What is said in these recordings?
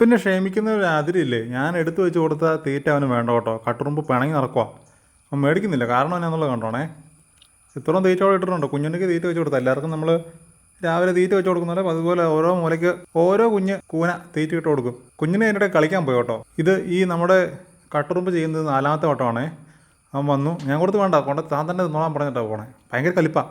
പിന്നെ ക്ഷമിക്കുന്ന ഒരു അതിരില്ലേ ഞാൻ എടുത്തു വെച്ച് കൊടുത്ത തീറ്റ അവന് വേണ്ട കേട്ടോ. കട്ടുറുമ്പ് പിണങ്ങി നടക്കുക അവൻ മേടിക്കുന്നില്ല. കാരണം എന്നാന്നുള്ളത് കണ്ടോണേ. ഇത്രയും തീറ്റ അവിടെ ഇട്ടിട്ടുണ്ട്. കുഞ്ഞുണ്ണിക്ക് തീറ്റ വെച്ച് കൊടുത്താൽ എല്ലാവർക്കും നമ്മൾ രാവിലെ തീറ്റ വെച്ച് കൊടുക്കുന്നപോലെ അതുപോലെ ഓരോ മൂലയ്ക്ക് ഓരോ കുഞ്ഞ് കൂന തീറ്റ ഇട്ട് കൊടുക്കും. കുഞ്ഞിനെ അതിന്റെ കളിക്കാൻ പോയി കേട്ടോ. ഇത് ഈ നമ്മുടെ കട്ടുറുമ്പ് ചെയ്യുന്നത് നാലാമത്തെ വട്ടമാണേ. അവൻ വന്നു. ഞാൻ കൊടുത്ത് വേണ്ട. കൊണ്ട് താൻ തന്നെ നോളാൻ പറഞ്ഞിട്ടാണ് പോണേ. ഭയങ്കര കലിപ്പാ.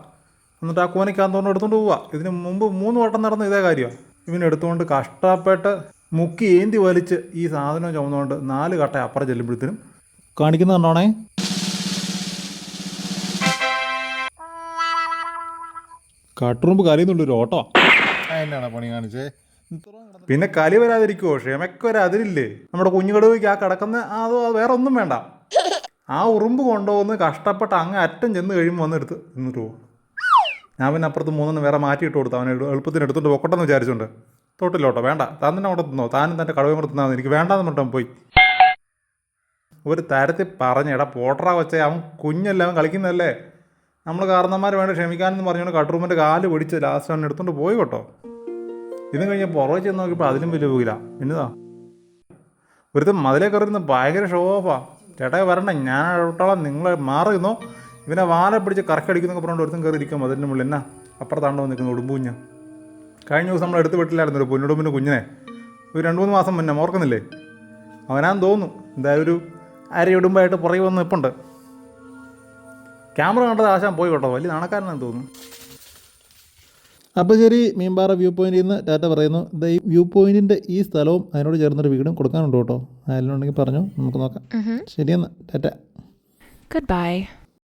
എന്നിട്ട് ആ കൂനയ്ക്കാന്തോണ്ട് എടുത്തുകൊണ്ട് പോവുക ഇതിന് മുമ്പ് മൂന്ന് വട്ടം നടന്ന ഇതേ കാര്യമാണ് ഇവനെടുത്തുകൊണ്ട് കഷ്ടപ്പെട്ട് മുക്കി ഏന്തി വലിച്ച് ഈ സാധനം ചുമന്നുകൊണ്ട് നാല് കട്ട അപ്പുറം ചെല്ലുമ്പോഴത്തേനും കാണിക്കുന്ന കണ്ടോണേ? കട്ടുറുമ്പ് കരയുന്നുണ്ട് ഒരു ഓട്ടോ. എന്നാണ് പണി കാണിച്ചേ? പിന്നെ കലി വരാതിരിക്കുവോ? ക്ഷമയ്ക്ക് അതിരില്ലേ നമ്മുടെ കുഞ്ഞുകടുവയ്ക്ക് ആ കിടക്കുന്ന അത് വേറെ ഒന്നും വേണ്ട. ആ ഉറുമ്പ് കൊണ്ടുപോകുന്ന കഷ്ടപ്പെട്ട് അങ്ങ് അറ്റം ചെന്ന് കഴിയുമ്പോൾ വന്നെടുത്ത് എന്നിട്ട് പോകും ഞാൻ പിന്നെ അപ്പുറത്ത് മൂന്നെണ്ണം വേറെ മാറ്റിയിട്ട് കൊടുത്തു. അവനെ എളുപ്പത്തിന് എടുത്തുകൊണ്ട് പൊക്കട്ടെന്ന് വിചാരിച്ചുണ്ട്. തൊട്ടില്ല കേട്ടോ വേണ്ട. താൻ തന്നെ അവിടെ തിന്നോ താനും തന്റെ കടവയും കൂടെ തിന്നാൽ എനിക്ക് വേണ്ടാന്ന് പറഞ്ഞിട്ട് പോയി. ഒരു തരത്തിൽ പറഞ്ഞെടാ പോട്ടറാ വെച്ചേ അവൻ കുഞ്ഞല്ല അവൻ കളിക്കുന്നതല്ലേ? നമ്മൾ കാരണന്മാർ വേണ്ട ക്ഷമിക്കാനെന്ന് പറഞ്ഞുകൊണ്ട് കട്ട്റൂമിന്റെ കാൽ പിടിച്ച് ലാസ്റ്റ് അവൻ എടുത്തുകൊണ്ട് പോയി കേട്ടോ. ഇതും കഴിഞ്ഞാൽ പുറകെ ചെന്ന് നോക്കിയപ്പോൾ അതിലും വലിയ പോകില്ല എന്നതാ ഒരുത്തൻ മതിലേ കയറിയിരുന്ന് ഭയങ്കര ഷോ ഓഫാ ചേട്ടായി വരണ്ട ഞാൻ ഇടപെട്ടോളാം നിങ്ങൾ മാറി ഇവനെ വാല പിടിച്ച് കറക്കടിക്കുന്നൊക്കെ പറഞ്ഞുകൊണ്ട് ഒരുത്തും കയറി ഇരിക്കും മതിലിന്റെ മുള്ളിൽ എന്നാ? അപ്പുറത്താണ്ടോ നിൽക്കുന്ന ഉടുമ്പുഞ്ഞ. കഴിഞ്ഞ ദിവസം നമ്മൾ എടുത്ത് വിട്ടില്ലായിരുന്നു ഒരു പൊന്നുടുമ്പിന്റെ കുഞ്ഞിനെ. ഒരു രണ്ട് മൂന്ന് മാസം മുന്നേ ഓർക്കുന്നില്ലേ അവനാന്ന് തോന്നുന്നു. എന്തായാലും ഒരു അരയിടുമ്പായിട്ട് പുറകെ വന്ന് നിൽപ്പുണ്ട് ക്യാമറ കണ്ടത് ആശാൻ പോയി കേട്ടോ. വലിയ നാണക്കാരനാന്ന് തോന്നുന്നു. അപ്പോൾ ശരി മീൻപാറ വ്യൂ പോയിന്റിൽ നിന്ന് ടാറ്റ പറയുന്നു. ദാ ഈ വ്യൂ പോയിന്റിന്റെ ഈ സ്ഥലവും അതിനോട് ചേർന്നൊരു വീടും കൊടുക്കാനുണ്ട് കേട്ടോ. ആരെങ്കിലും ഉണ്ടെങ്കിൽ പറഞ്ഞു നമുക്ക് നോക്കാം. ശരിയെന്ന് ടാറ്റ. Goodbye.